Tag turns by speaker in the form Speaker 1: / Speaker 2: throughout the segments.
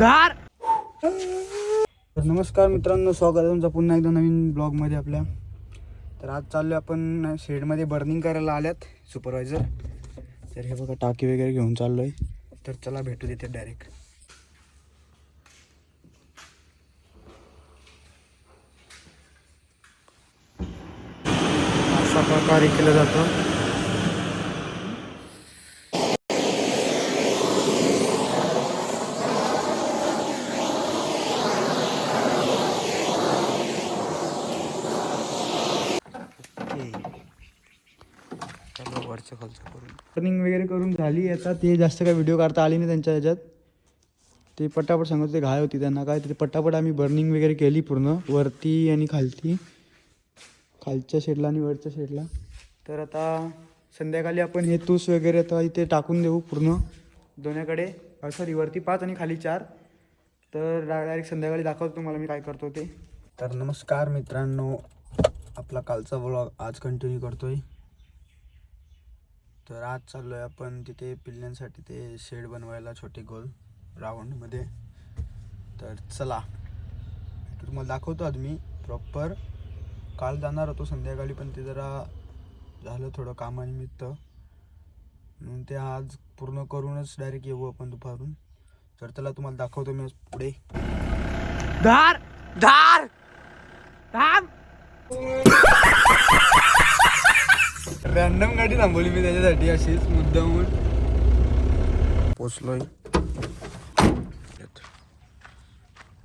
Speaker 1: धार
Speaker 2: तर नमस्कार मित्रांनो स्वागत आहे तुमचं पुन्हा एकदा नवीन ब्लॉगमध्ये आपल्या. तर आज चाललो आपण शेडमध्ये बर्निंग करायला आल्यात सुपरवायझर तर हे बघा टाकी वगैरे घेऊन चाललो आहे तर चला भेटू देते डायरेक्ट अशा प्रकारे केलं जातं चलो वरचं खालचं वगैरे करून झाली. आता ते जास्त काय व्हिडिओ काढता आली नाही त्यांच्या ह्याच्यात. ते पटापट सांगत होते घाय होती त्यांना. काय ते पटापट आम्ही बर्निंग वगैरे केली पूर्ण वरती आणि खालती. खालच्या शेडला आणि वरच्या शेडला तर आता संध्याकाळी आपण हे तूस वगैरे आता इथे टाकून देऊ पूर्ण. दोन्हीकडे सॉरी वरती पाच आणि खाली चार. तर डायरेक्ट संध्याकाळी दाखवतो तुम्हाला मी काय करतो ते. तर नमस्कार मित्रांनो. आपला कालचा ब्लॉग आज कंटिन्यू करतोय. तर आज चाललो आहे आपण तिथे पिल्ल्यांसाठी ते शेड बनवायला छोटे गोल राऊंडमध्ये तर चला. तुम्हाला दाखवतो आज मी प्रॉपर काल जाणार होतो संध्याकाळी पण ते जरा झालं थोडं कामानिमित्त. म्हणून ते आज पूर्ण करूनच डायरेक्ट येऊ आपण दुपारून. तर चला तुम्हाला दाखवतो मी पुढे.
Speaker 1: धार! धार! धार
Speaker 2: रॅन्डम गाडी थांबवली मी त्याच्यासाठी अशीच मुद्दामून. पोचलोय.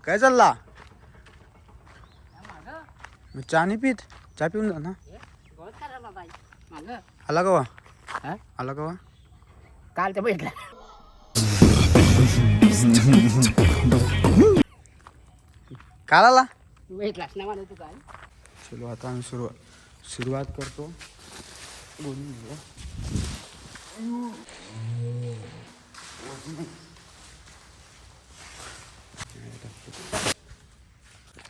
Speaker 2: काय चालला? मी चहा नाही पित. चहा पिऊन जा ना. आला का वा?
Speaker 1: हा?
Speaker 2: आला का वा?
Speaker 1: काल ते भेटला
Speaker 2: काल आला
Speaker 1: भेटलास तू
Speaker 2: चलो आता आम्ही सुरुवात सुरुवात करतो. घेऊया.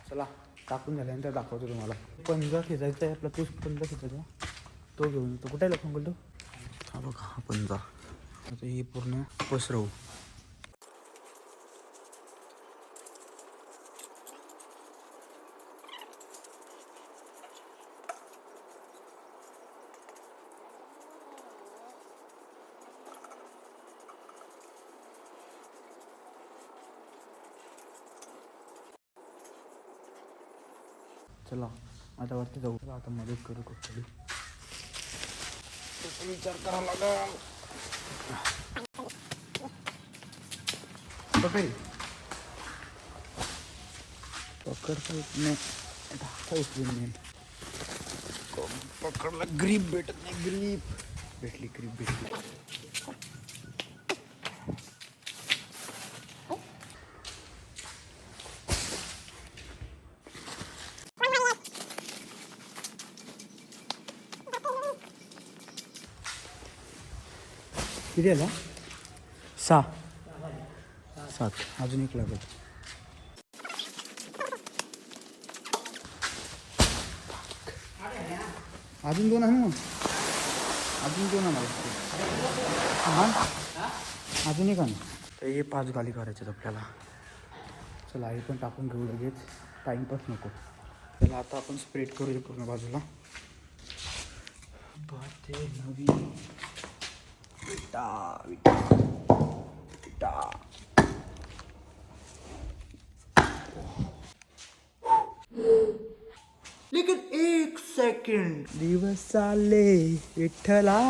Speaker 2: चला टाकून झाल्यानंतर दाखवतो तुम्हाला पंजा खेचायचा आहे आपला तोच पंजा खेचायचा तो घेऊन येतो कुठे लपून बोलतो हा बघा हा पंजा आता हे पूर्ण पसरवू चला आता वरती जाऊ. आता मदत करू कुठली विचार करावा लागल पकड. पकडता येत नाही धाकटा उचलून नाही पकडला? ग्रीप भेटत नाही ग्रीप भेटली ग्रीप भेटली. किती आला? सहा. सात. अजून एक लागत. अजून दोन आहे मग अजून दोन आहे हा? अजून एक आहे ना तर हे पाच गाली करायच्यात आपल्याला. चला हे पण टाकून घेऊ लगेच. टाईमपास नको. चला आता आपण स्प्रेड करूया पूर्ण बाजूला. बाते नवीन. विटा विटा विटा लेकिन एक सेकंड। दिवस आले विठ्ठला।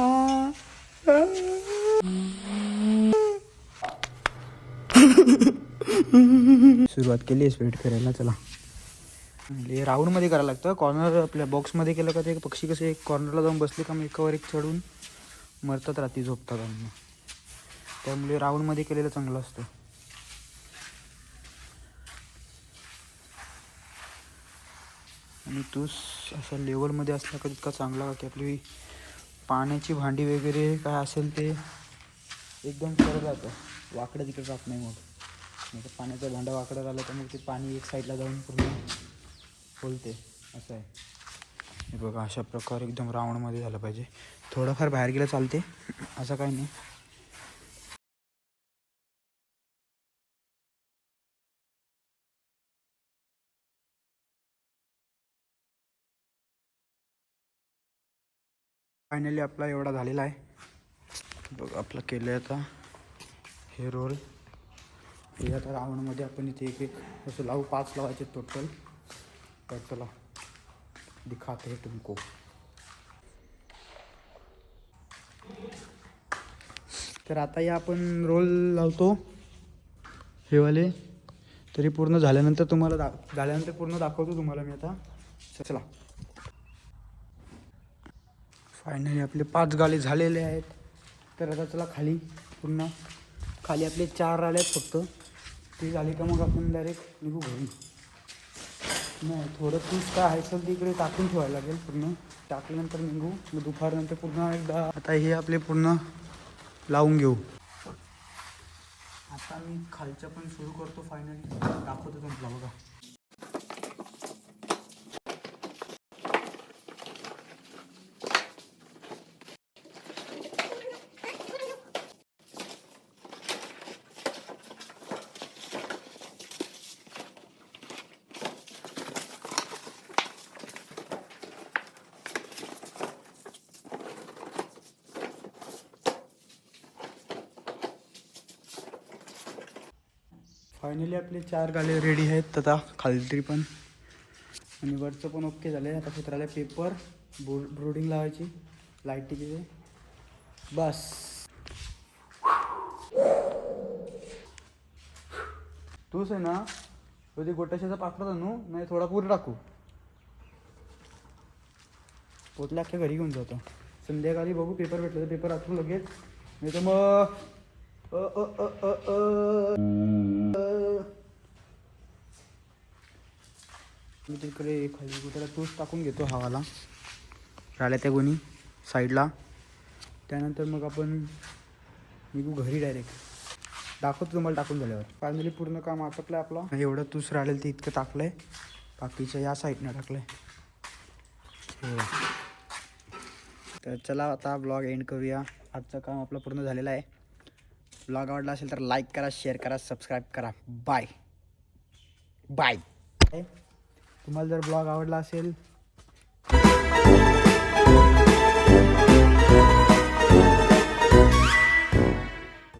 Speaker 2: सुरुवात केली आहे स्पीड करायला चला. म्हणजे राऊंडमध्ये करायला लागतं. कॉर्नर आपल्या बॉक्समध्ये केलं का ते पक्षी कसे एक कॉर्नरला जाऊन बसले का मग एकावर एक चढून? मरतात रात्री झोपतात आणि त्यामुळे राऊंडमध्ये केलेलं चांगलं असतं. आणि तूस असा लेवलमध्ये असला का तितका चांगला का की आपली पाण्याची भांडी वगैरे काय असेल ते एकदम करत जातं. वाकडं तिकडे जात नाही मग. नाही तर पाण्याचा भांडं वाकडं राहिलं तर मग ते पाणी एक साईडला जाऊन पूर्ण खोलते असं आहे. हे बघा अशा प्रकारे एकदम राऊंडमध्ये झालं पाहिजे. थोडंफार बाहेर गेलं चालते असं काही नाही. फायनली आपला एवढा झालेला आहे. बघ आपलं केलं आहे आता हे रोल हे आता रावणमध्ये आपण इथे एक एक असं लावू पाच लावायचे टोटल तर चला दिखाते तुमको. तर आता या आपण रोल लावतो. हे वाले. तरी पूर्ण झाल्यानंतर तुम्हाला दा झाल्यानंतर पूर्ण दाखवतो तुम्हाला मी आता. चला. फायनली आपले पाच गाले झालेले आहेत. तर आता चला खाली पुन्हा खाली आपले चार राहिले आहेत फक्त. ते झाले का मग आपण डायरेक्ट निघू घरी. नाही थोडं तूच काय आहे सर तिकडे इकडे टाकून ठेवायला लागेल पूर्ण. टाकल्यानंतर निघू. मग दुपारनंतर पूर्ण एकदा. आता हे आपले पूर्ण लावून घेऊ. आता मी खालच्या पण सुरू करतो फायनली दाखवतो तुम्हाला बघा. फायनली आपले चार गाले रेडी आहेत. आता खालती पण. आणि वरचं पण ओके झालं आहे आता कुत्राला पेपर बो ब्रोडिंग लावायची. लाईटीची ते बस. तूच आहे ना कधी ते गोटाशाचा पाकडा आणू नाही थोडा पूर टाकू. पोतल्या अख्ख्या घरी घेऊन जातो. संध्याकाळी बघू पेपर भेटलं तर पेपर आठवू लगेच. नाही तर मग मी तिकडे खाली कुठेला तूच टाकून घेतो हवाला. राहिल्या त्या गोणी साईडला. त्यानंतर मग आपण निघू घरी डायरेक्ट दाखवतो तुम्हाला टाकून झाल्यावर. फायनली पूर्ण काम आटपलं आहे आपलं. एवढं तूच राहिलेलं ते इतकं टाकलं आहे बाकीच्या या साईडनं टाकलं आहे तर चला आता ब्लॉग एंड करूया. आजचं काम आपलं पूर्ण झालेलं आहे. ब्लॉग आवडला असेल तर लाईक करा शेअर करा सबस्क्राईब करा. बाय बाय तुम्हाला जर ब्लॉग आवडला असेल.